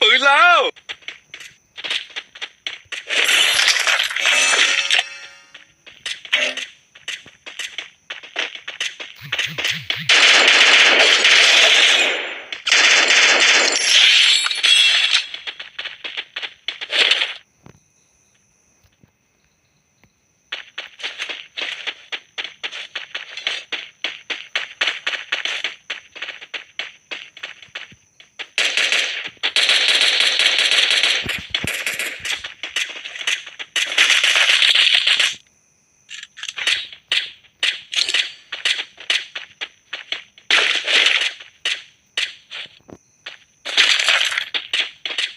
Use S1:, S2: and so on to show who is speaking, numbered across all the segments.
S1: ปืนแล้ว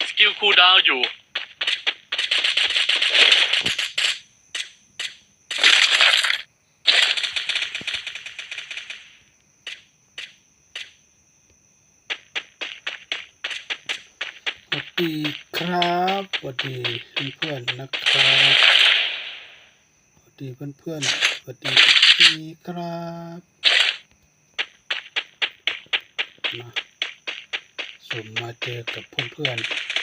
S2: สกิลคูลดาวอยู่
S3: สวัสดีครับสวัสดีเพื่อนๆนะครับสวัสดีเพื่อนๆสวัสดีพี่ครับมาสุ่มมาเจอกับเพื่อนๆ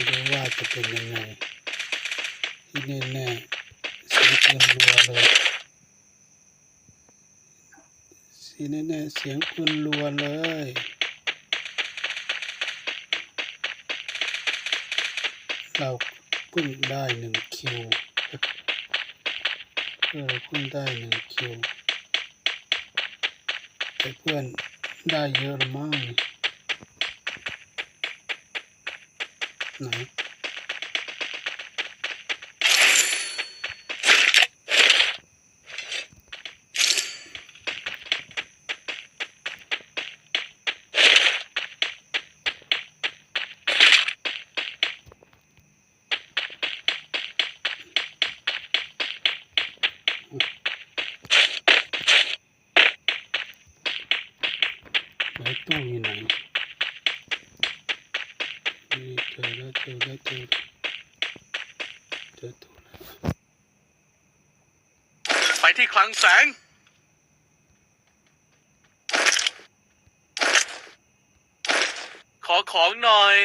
S3: ไม่รู้ว่าจะเป็นยังไงที่แน่ๆเสียงปืนรัวเลยสีแน่ๆเสียงปืนรัวเลยเราเพิ่งได้หนึ่งคิวเราเพิ่งได้หนึ่งคิวแต่เพื่อนได้เยอะละมั้ง นี่ไหนไหนตู้อยู่ไหนนี่ เจอแล้วเจอแล้วเจอเจอตู้แล้ว
S2: ไปที่คลังแสง ขอของหน่อย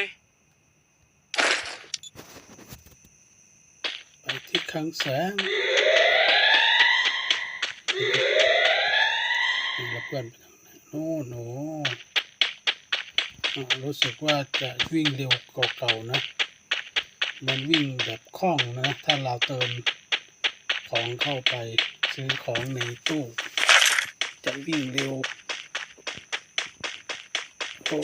S3: ไปที่คลังแสงนี่เพื่อนไปทางไหนโน่นโน่ รู้สึกว่าจะวิ่งเร็วกว่าเก่านะ มันวิ่งแบบคล่องนะ ถ้าเราเติมของเข้าไปซื้อของในตู้ จะวิ่งเร็วโอ้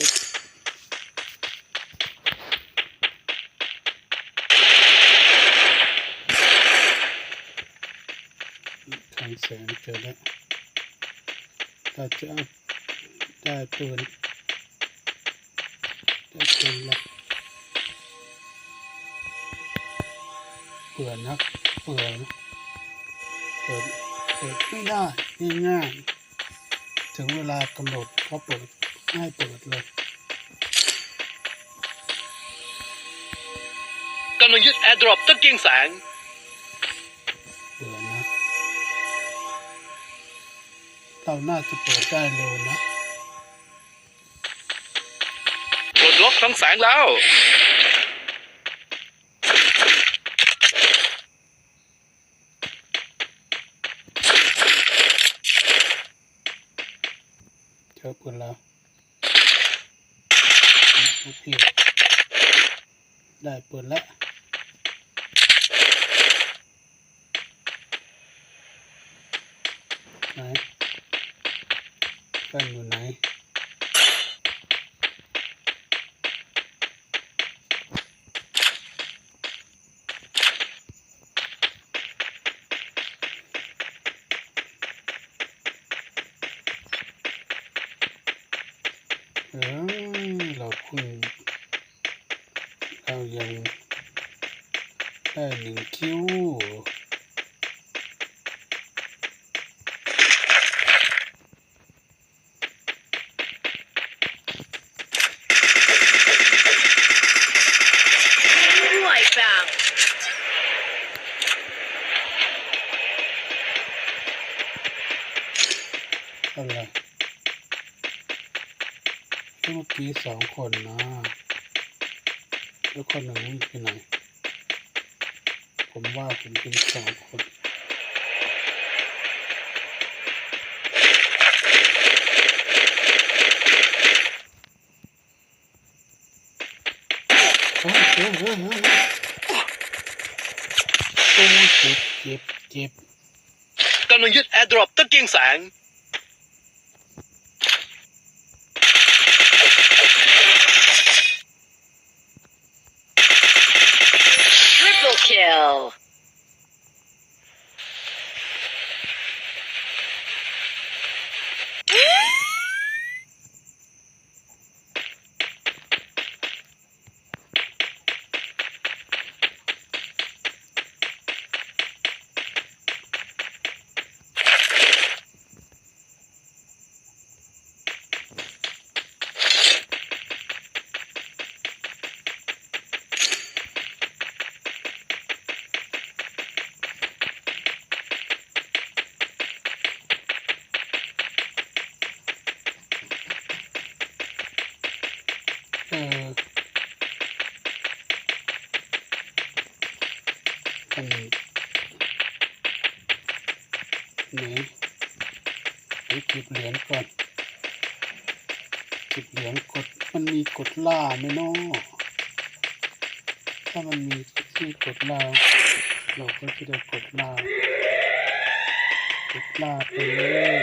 S3: ทางแสงเจอแล้วถ้าจะได้ปืน ได้ปืนละเปื่อนนะเปื่อนเปิดเปิดไม่ได้ง่ายๆถึงเวลากำหนดเขาเปิดให้เปิดเลย
S2: กำลังยึดแอร์ดรอปตะเกียงแสง
S3: เปิดนะเราน่าจะเปิดได้เร็วนะ
S1: ลดล็อกทั้งแสงแล้ว
S3: เจอปืนแล้วโอเคได้ปืนแล้วไหนเพื่อนอยู่ไหน เออ คนนะแล้วคนหนึ่งวิ่ไปไหนผมว่าผมเป็นสองคนโอ้โหโอ้โหโอ้โหเจ็บเจ็บเจ็บ
S2: กำลังยึดแอร์ดรอปตะเกียงแสง
S3: 12. อันไหนไปเก็บเหรียญก่อนเก็บเหรียญกดมันมีกดล่าไหมเนาะถ้ามันมีที่กดล่าเราก็จะได้กดล่ากดล่าไปเลย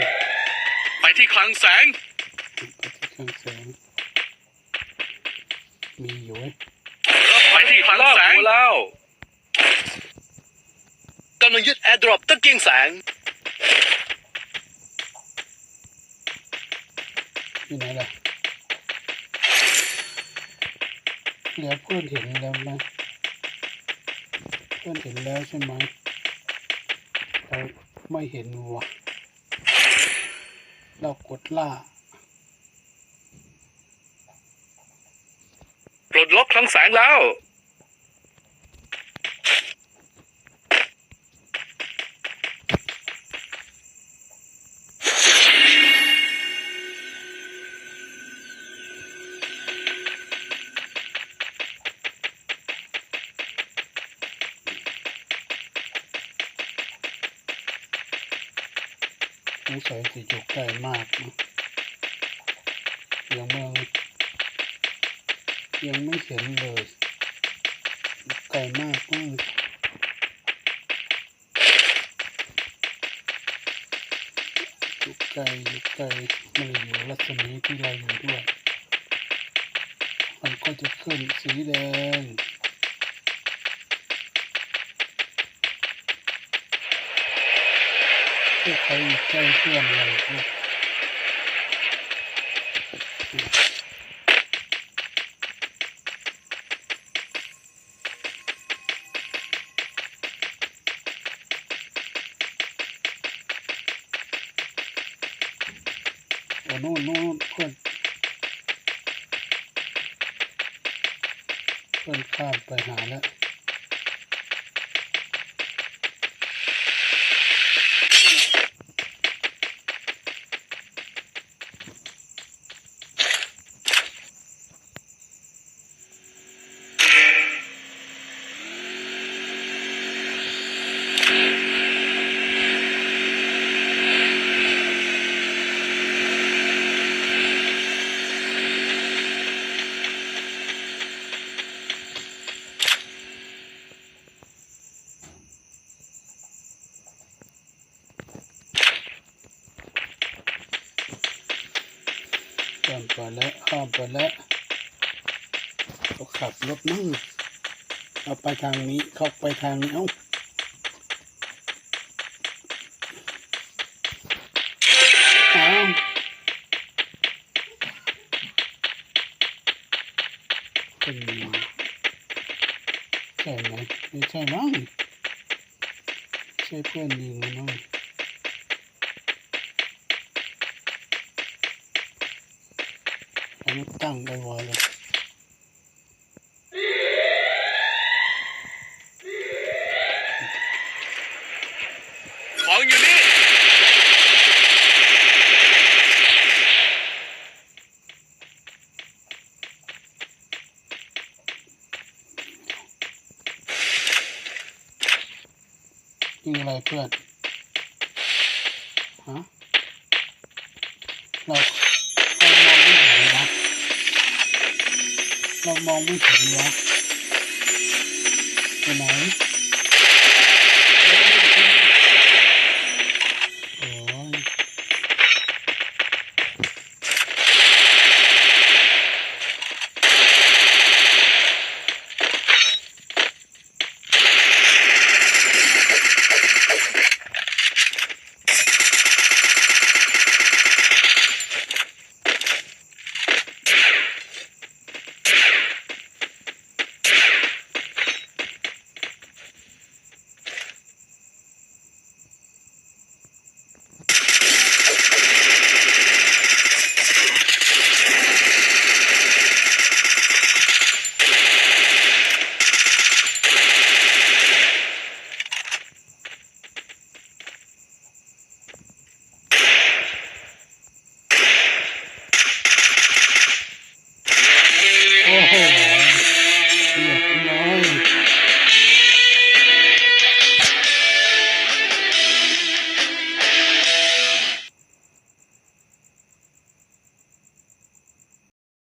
S2: ไปที่คลังแสง
S3: ไปที่เครื่องแสง มีอยู่เว้ย
S2: ไปที่คลัง
S1: ลาก
S2: แสง
S1: หัวแล้ว
S2: กำลังยึดแอร์ดรอปตะเกียงแสง
S3: อยู่ไหนล่ะเดี๋ยวเพื่อนเห็นแล้วนะเพื่อนเห็นแล้วใช่ไหมเราไม่เห็นวะเรากดล่า
S1: ปลดล็อกคลังแสงแล้ว
S3: งสัยจะอยู่ใกล้มากนะยังไม่ยังไม่เห็นเลยไกลมากอืมอยู่ไกลอยู่ไกลไม่ได้อยู่รัศมีที่เราอยู่ด้วย มันก็จะขึ้นสีแดง พวกเขาใกล้เพื่อนเราพวกโอ้นู่นนู่นเพื่อนเพื่อนข้ามไปหาแล้วามไปแล้วเขาขับรถมั่งเอาไปทางนี้เข้าไปทางนี้เอ้าเป็นไงใช่ไหมไม่ใช่มั้งใช่เพื่อนยิงมั้ง นี้ตั้งไวๆเลย
S2: ของอยู่นี่
S3: นี่อะไรเพื่อน ฮะเรา เรามองไม่เห็นวะเห็นไหม